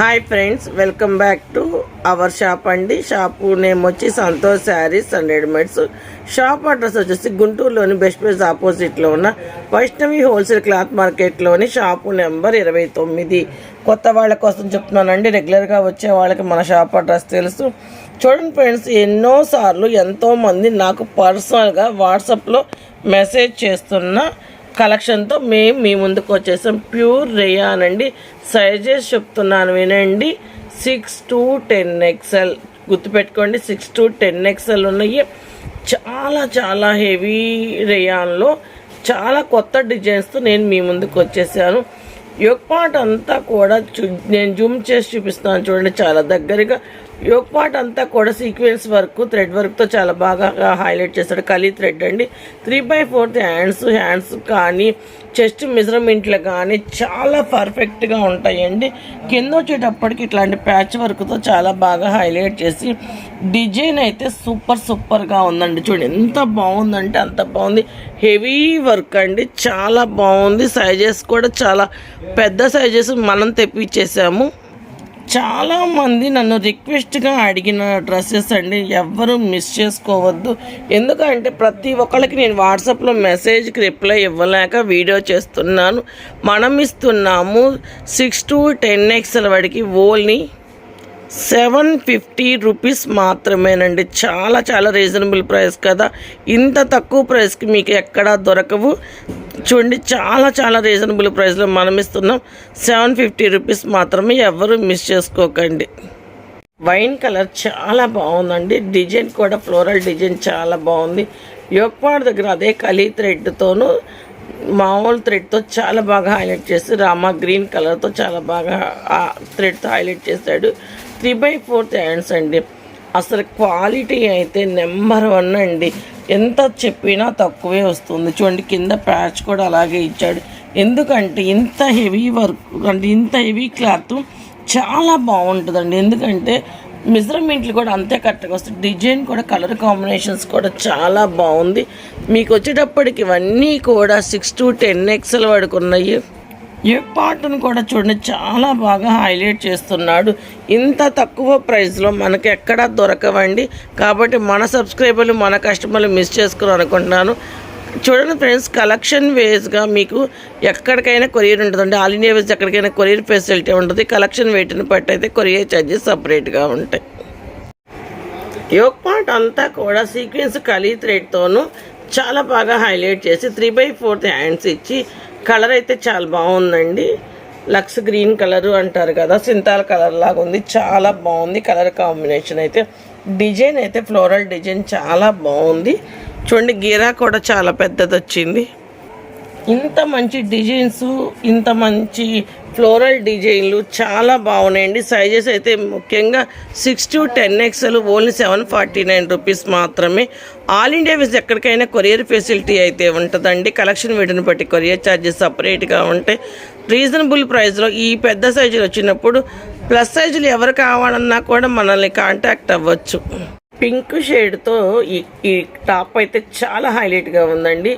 Hi friends welcome back to our shop అండి. Shop name వచ్చి Santosh saris and readymades. Shop address వచ్చేసి గుంటూరులోని best place ఆపోజిట్లో ఉన్న వైష్ణవి హోల్సేల్ క్లాత్ మార్కెట్లోని షాపు నెంబర్ ఇరవై తొమ్మిది. కొత్త వాళ్ళ కోసం చెప్తున్నానండి. రెగ్యులర్గా వచ్చే వాళ్ళకి మన షాప్ అడ్రస్ తెలుసు. చూడండి ఫ్రెండ్స్ ఎన్నోసార్లు ఎంతోమంది నాకు పర్సనల్గా వాట్సాప్లో మెసేజ్ చేస్తున్న కలెక్షన్తో మేము మీ ముందుకు వచ్చేసాం. ప్యూర్ రేయాన్ అండి సైజెస్ చెప్తున్నాను వినండి. Six to ten XL. గుర్తుపెట్టుకోండి సిక్స్ టు టెన్ ఎక్స్ఎల్ ఉన్నాయి. చాలా చాలా హెవీ రేయాన్లో చాలా కొత్త డిజైన్స్తో నేను మీ ముందుకు వచ్చేసాను. యొక్క పార్ట్ అంతా కూడా చూ- నేను జూమ్ చేసి చూపిస్తున్నాను చూడండి చాలా దగ్గరగా యోగ్ పార్ట్ అంతా కూడా సీక్వెన్స్ వర్క్ థ్రెడ్ వర్క్తో చాలా బాగా హైలైట్ చేస్తాడు కలీ థ్రెడ్ అండి. Three by fourth hands hands కానీ చెస్ట్ మెజర్మెంట్లు కానీ చాలా పర్ఫెక్ట్గా ఉంటాయండి. కింద వచ్చేటప్పటికి ఇట్లాంటి ప్యాచ్ వర్క్తో చాలా బాగా హైలైట్ చేసి డిజైన్ అయితే సూపర్ సూపర్గా ఉందండి. చూడండి ఎంత బాగుందంటే అంత బాగుంది. హెవీ వర్క్ అండి. చాలా బాగుంది. సైజెస్ కూడా చాలా పెద్ద సైజెస్ మనం తెప్పించేసాము. చాలామంది నన్ను రిక్వెస్ట్గా అడిగిన డ్రెస్సెస్ అండి ఎవ్వరూ మిస్ చేసుకోవద్దు. ఎందుకంటే ప్రతి ఒక్కరికి నేను వాట్సాప్లో మెసేజ్కి రిప్లై ఇవ్వలేక వీడియో చేస్తున్నాను. మనం ఇస్తున్నాము సిక్స్ టు టెన్ ఎక్స్ల వాడికి ఓల్ని సెవెన్ ఫిఫ్టీ రూపీస్ మాత్రమేనండి. చాలా చాలా రీజనబుల్ ప్రైస్ కదా. ఇంత తక్కువ ప్రైస్కి మీకు ఎక్కడా దొరకవు. చూడండి చాలా చాలా రీజనబుల్ ప్రైస్లో మనం ఇస్తున్నాం. సెవెన్ ఫిఫ్టీ రూపీస్ మాత్రమే ఎవరు మిస్ చేసుకోకండి. వైన్ కలర్ చాలా బాగుందండి. డిజైన్ కూడా ఫ్లోరల్ డిజైన్ చాలా బాగుంది. యోక్పాడ్ దగ్గర అదే కలీ థ్రెడ్తోనూ మామూలు థ్రెడ్తో చాలా బాగా హైలైట్ చేసి రామా గ్రీన్ కలర్తో చాలా బాగా థ్రెడ్తో హైలైట్ చేశాడు. త్రీ బై ఫోర్త్ హ్యాండ్స్ అండి. అసలు క్వాలిటీ అయితే నెంబర్ వన్ అండి. ఎంత చెప్పినా తక్కువే వస్తుంది. చూడండి కింద ప్యాచ్ కూడా అలాగే ఇచ్చాడు. ఎందుకంటే ఇంత హెవీ వర్క్ అంటే ఇంత హెవీ క్లాత్ చాలా బాగుంటుందండి. ఎందుకంటే మెజర్మెంట్లు కూడా అంతే కరెక్ట్గా వస్తాయి. డిజైన్ కూడా కలర్ కాంబినేషన్స్ కూడా చాలా బాగుంది. మీకు వచ్చేటప్పటికి ఇవన్నీ కూడా సిక్స్ టు టెన్ ఎక్స్ఎల్ వరకు ఉన్నాయి. ఏ పాటను కూడా చూడండి చాలా బాగా హైలైట్ చేస్తున్నాడు. ఇంత తక్కువ ప్రైస్లో మనకి ఎక్కడా దొరకవండి. కాబట్టి మన సబ్స్క్రైబర్లు మన కస్టమర్లు మిస్ చేసుకుని అనుకుంటున్నాను. చూడండి ఫ్రెండ్స్ కలెక్షన్ వేస్గా మీకు ఎక్కడికైనా కొరియర్ ఉంటుందండి. ఆల్ ఇండియా వేస్ ఎక్కడికైనా కొరియర్ ఫెసిలిటీ ఉంటుంది. కలెక్షన్ వెయిట్ని బట్టి అయితే కొరియర్ ఛార్జెస్ సపరేట్గా ఉంటాయి. యోగ్ పార్ట్ అంతా కూడా సీక్వెన్స్ కలీ థ్రెడ్తోనూ చాలా బాగా హైలైట్ చేసి త్రీ బై ఫోర్త్ హ్యాండ్స్ ఇచ్చి కలర్ అయితే చాలా బాగుందండి. లక్స్ గ్రీన్ కలర్ అంటారు కదా సింతాల్ కలర్ లాగా ఉంది. చాలా బాగుంది కలర్ కాంబినేషన్ అయితే. డిజైన్ అయితే ఫ్లోరల్ డిజైన్ చాలా బాగుంది. చూడండి గీరా కూడా చాలా పెద్దది వచ్చింది ఇంత మంచి డిజైన్స్ ఇంత మంచి ఫ్లోరల్ డిజైన్లు చాలా బాగున్నాయండి. సైజెస్ అయితే ముఖ్యంగా six to ten XL only seven forty nine rupees మాత్రమే. ఆల్ ఇండియా విజ్ ఎక్కడికైనా కొరియర్ ఫెసిలిటీ అయితే ఉంటుందండి. కలెక్షన్ వీటిని బట్టి కొరియర్ ఛార్జెస్ సపరేట్గా ఉంటాయి రీజనబుల్ ప్రైస్లో ఈ పెద్ద సైజులు వచ్చినప్పుడు ప్లస్ సైజులు ఎవరు కావాలన్నా కూడా మనల్ని కాంటాక్ట్ అవ్వచ్చు. పింక్ షేడ్తో ఈ ఈ టాప్ అయితే చాలా హైలైట్గా ఉందండి.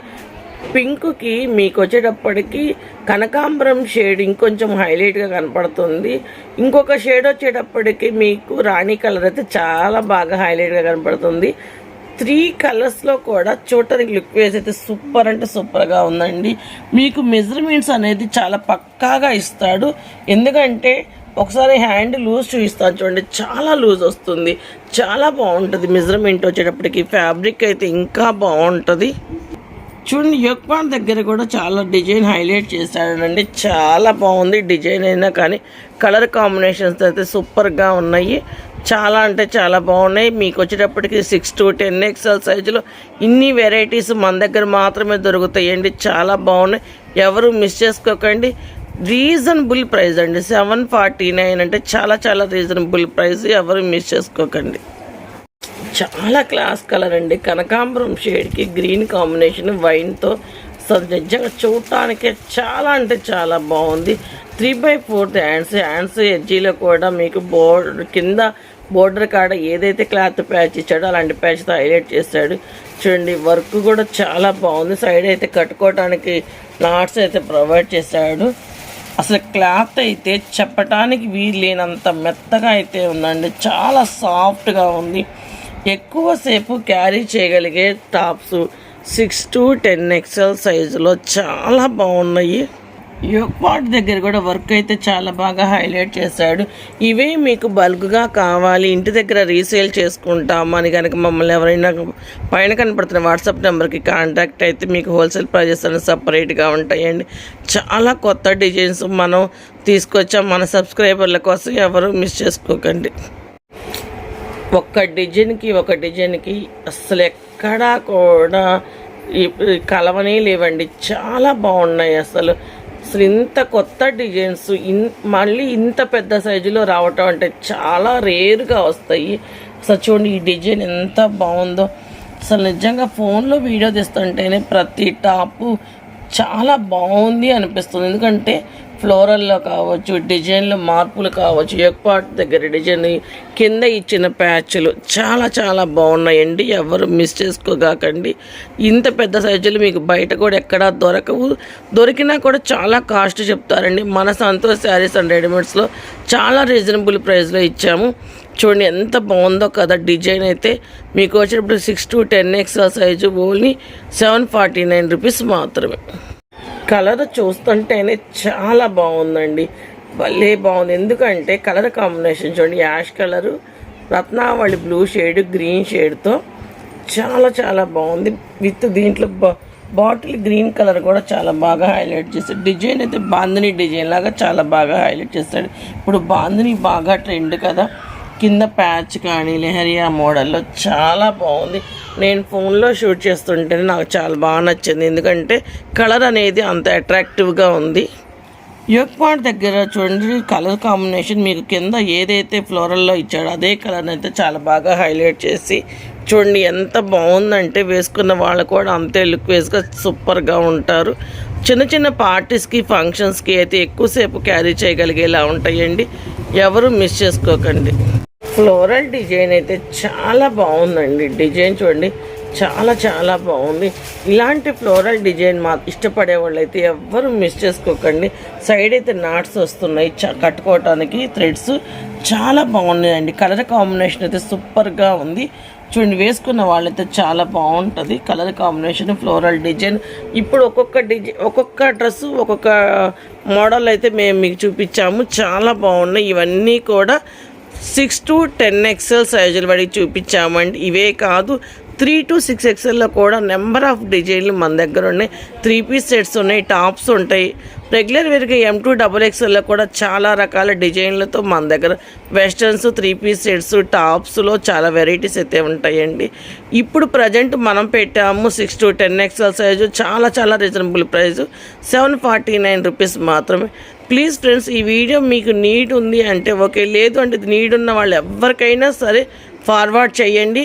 పింక్కి మీకు వచ్చేటప్పటికి కనకాంబరం షేడ్ ఇంకొంచెం హైలైట్గా కనపడుతుంది. ఇంకొక షేడ్ వచ్చేటప్పటికి మీకు రాణి కలర్ అయితే చాలా బాగా హైలైట్గా కనపడుతుంది. త్రీ కలర్స్లో కూడా చూడటానికి లుక్ వేసి అయితే సూపర్ అంటే సూపర్గా ఉందండి. మీకు మెజర్మెంట్స్ అనేది చాలా పక్కాగా ఇస్తాడు. ఎందుకంటే ఒకసారి హ్యాండ్ లూజ్ చూపిస్తాను చూడండి చాలా లూజ్ వస్తుంది. చాలా బాగుంటుంది మెజర్మెంట్ వచ్చేటప్పటికి. ఫ్యాబ్రిక్ అయితే ఇంకా బాగుంటుంది. చూడండి యోక్పాన్ దగ్గర కూడా చాలా డిజైన్ హైలైట్ చేశాడండి. చాలా బాగుంది డిజైన్ అయినా కానీ కలర్ కాంబినేషన్స్ అయితే సూపర్గా ఉన్నాయి. చాలా అంటే చాలా బాగున్నాయి. మీకు వచ్చేటప్పటికి సిక్స్ టు టెన్ ఎక్స్ఎల్ సైజులో ఇన్ని వెరైటీస్ మన దగ్గర మాత్రమే దొరుకుతాయండి. చాలా బాగున్నాయి. ఎవరు మిస్ చేసుకోకండి. రీజనబుల్ ప్రైస్ అండి. సెవెన్ ఫార్టీ నైన్ అంటే చాలా చాలా రీజనబుల్ ప్రైస్ ఎవరు మిస్ చేసుకోకండి. చాలా క్లాస్ కలర్ అండి కనకాంబరం షేడ్కి గ్రీన్ కాంబినేషన్ వైన్తో అసలు నిజంగా చూడటానికే చాలా అంటే చాలా బాగుంది. Three by fourth hands hands ఎడ్జీలో కూడా మీకు బోర్డర్ కింద బోర్డర్ కాడ ఏదైతే క్లాత్ ప్యాచ్ ఇచ్చాడో అలాంటి ప్యాచ్తో హైలైట్ చేశాడు చూడండి వర్క్ కూడా చాలా బాగుంది. సైడ్ అయితే కట్టుకోవడానికి నాట్స్ అయితే ప్రొవైడ్ చేశాడు అసలు క్లాత్ అయితే చెప్పటానికి వీలు లేనంత మెత్తగా అయితే ఉందండి. చాలా సాఫ్ట్గా ఉంది. ఎక్కువసేపు క్యారీ చేయగలిగే tops six to ten XL సైజులో చాలా బాగున్నాయి. యోక్పాట్ దగ్గర కూడా వర్క్ అయితే చాలా బాగా హైలైట్ చేశాడు. ఇవే మీకు బల్క్గా కావాలి. ఇంటి దగ్గర రీసేల్ చేసుకుంటాం అని కనుక మమ్మల్ని ఎవరైనా పైన కనపడుతున్న వాట్సాప్ నెంబర్కి కాంటాక్ట్ అయితే మీకు హోల్సేల్ ప్రైజెస్ అనేవి సపరేట్గా ఉంటాయండి. చాలా కొత్త డిజైన్స్ మనం తీసుకొచ్చాం. మన సబ్స్క్రైబర్ల కోసం ఎవరు మిస్ చేసుకోకండి. ఒక్క డిజైన్కి ఒక డిజైన్కి అసలు ఎక్కడా కూడా కలవనే లేవండి. చాలా బాగున్నాయి అసలు అసలు ఇంత కొత్త డిజైన్స్ ఇన్ మళ్ళీ ఇంత పెద్ద సైజులో రావటం అంటే చాలా రేరుగా వస్తాయి. అసలు చూడండి ఈ డిజైన్ ఎంత బాగుందో. అసలు నిజంగా ఫోన్లో వీడియో తీస్తుంటేనే ప్రతి టాపు చాలా బాగుంది అనిపిస్తుంది. ఎందుకంటే ఫ్లోరల్లో కావచ్చు డిజైన్లు మార్పులు కావచ్చు ఎక్పాట్ దగ్గర డిజైన్ కింద ఇచ్చిన ప్యాచ్లు చాలా చాలా బాగున్నాయండి. ఎవరు మిస్ చేసుకోగాకండి. ఇంత పెద్ద సైజులు మీకు బయట కూడా ఎక్కడా దొరకవు. దొరికినా కూడా చాలా కాస్ట్ చెప్తారండి. మన సంతోష్ శారీస్ అండ్ రెడీమేడ్స్లో చాలా రీజనబుల్ ప్రైస్లో ఇచ్చాము. చూడండి ఎంత బాగుందో కదా డిజైన్ అయితే. మీకు వచ్చేటప్పుడు six to ten X size only seven forty nine rupees మాత్రమే. కలర్ చూస్తుంటేనే చాలా బాగుందండి. భలే బాగుంది. ఎందుకంటే కలర్ కాంబినేషన్ చూడండి. Ash colour Ratnavali blue shade green షేడ్తో చాలా చాలా బాగుంది. విత్ దీంట్లో బా బాటిల్ గ్రీన్ కలర్ కూడా చాలా బాగా హైలైట్ చేస్తాడు డిజైన్ అయితే బాందిని డిజైన్ లాగా చాలా బాగా హైలైట్ చేస్తాడు. ఇప్పుడు బాందిని బాగా ట్రెండ్ కదా. కింద ప్యాచ్ కానీ లెహరియా మోడల్లో చాలా బాగుంది. నేను ఫోన్లో షూట్ చేస్తుంటేనే నాకు చాలా బాగా నచ్చింది. ఎందుకంటే కలర్ అనేది అంత అట్రాక్టివ్గా ఉంది. యోగ్ పాయింట్ దగ్గర చూడండి కలర్ కాంబినేషన్ మీకు కింద ఏదైతే ఫ్లోరల్లో ఇచ్చాడో అదే కలర్ అయితే చాలా బాగా హైలైట్ చేసి చూడండి ఎంత బాగుందంటే వేసుకున్న వాళ్ళు కూడా అంతే లుక్ వేసుగా సూపర్గా ఉంటారు. చిన్న చిన్న పార్టీస్కి ఫంక్షన్స్కి అయితే ఎక్కువసేపు క్యారీ చేయగలిగేలా ఉంటాయండి. ఎవరు మిస్ చేసుకోకండి. ఫ్లోరల్ డిజైన్ అయితే చాలా బాగుందండి. డిజైన్ చూడండి చాలా చాలా బాగుంది. ఇలాంటి ఫ్లోరల్ డిజైన్ మా ఇష్టపడే వాళ్ళు అయితే ఎవ్వరు మిస్ చేసుకోకండి. సైడ్ అయితే నాట్స్ వస్తున్నాయి చ కట్టుకోవటానికి థ్రెడ్స్ చాలా బాగున్నాయండి. కలర్ కాంబినేషన్ అయితే సూపర్గా ఉంది. చూడండి వేసుకున్న వాళ్ళైతే చాలా బాగుంటుంది. Colour combination floral design. ఇప్పుడు ఒక్కొక్క డిజైన్ ఒక్కొక్క డ్రెస్ ఒక్కొక్క మోడల్ అయితే మేము మీకు చూపించాము. చాలా బాగున్నాయి. ఇవన్నీ కూడా సిక్స్ టు టెన్ ఎక్సెల్ సైజులు పడి చూపించామండి. ఇవే కాదు త్రీ టు సిక్స్ ఎక్స్ఎల్లో కూడా నెంబర్ ఆఫ్ డిజైన్లు మన దగ్గర ఉన్నాయి. త్రీ పీస్ సెట్స్ ఉన్నాయి టాప్స్ ఉంటాయి. రెగ్యులర్ వేర్గా ఎం టూ డబుల్ ఎక్స్ఎల్లో కూడా చాలా రకాల డిజైన్లతో మన దగ్గర వెస్టర్న్స్ త్రీ పీస్ సెట్స్ టాప్స్లో చాలా వెరైటీస్ అయితే ఉంటాయండి. ఇప్పుడు ప్రజెంట్ మనం పెట్టాము six to ten XL size చాలా చాలా reasonable price seven forty nine rupees మాత్రమే. ప్లీజ్ ఫ్రెండ్స్ ఈ వీడియో మీకు నీడ్ ఉంది అంటే ఓకే లేదు అంటే నీడ్ ఉన్న వాళ్ళు ఎవరికైనా సరే ఫార్వర్డ్ చేయండి.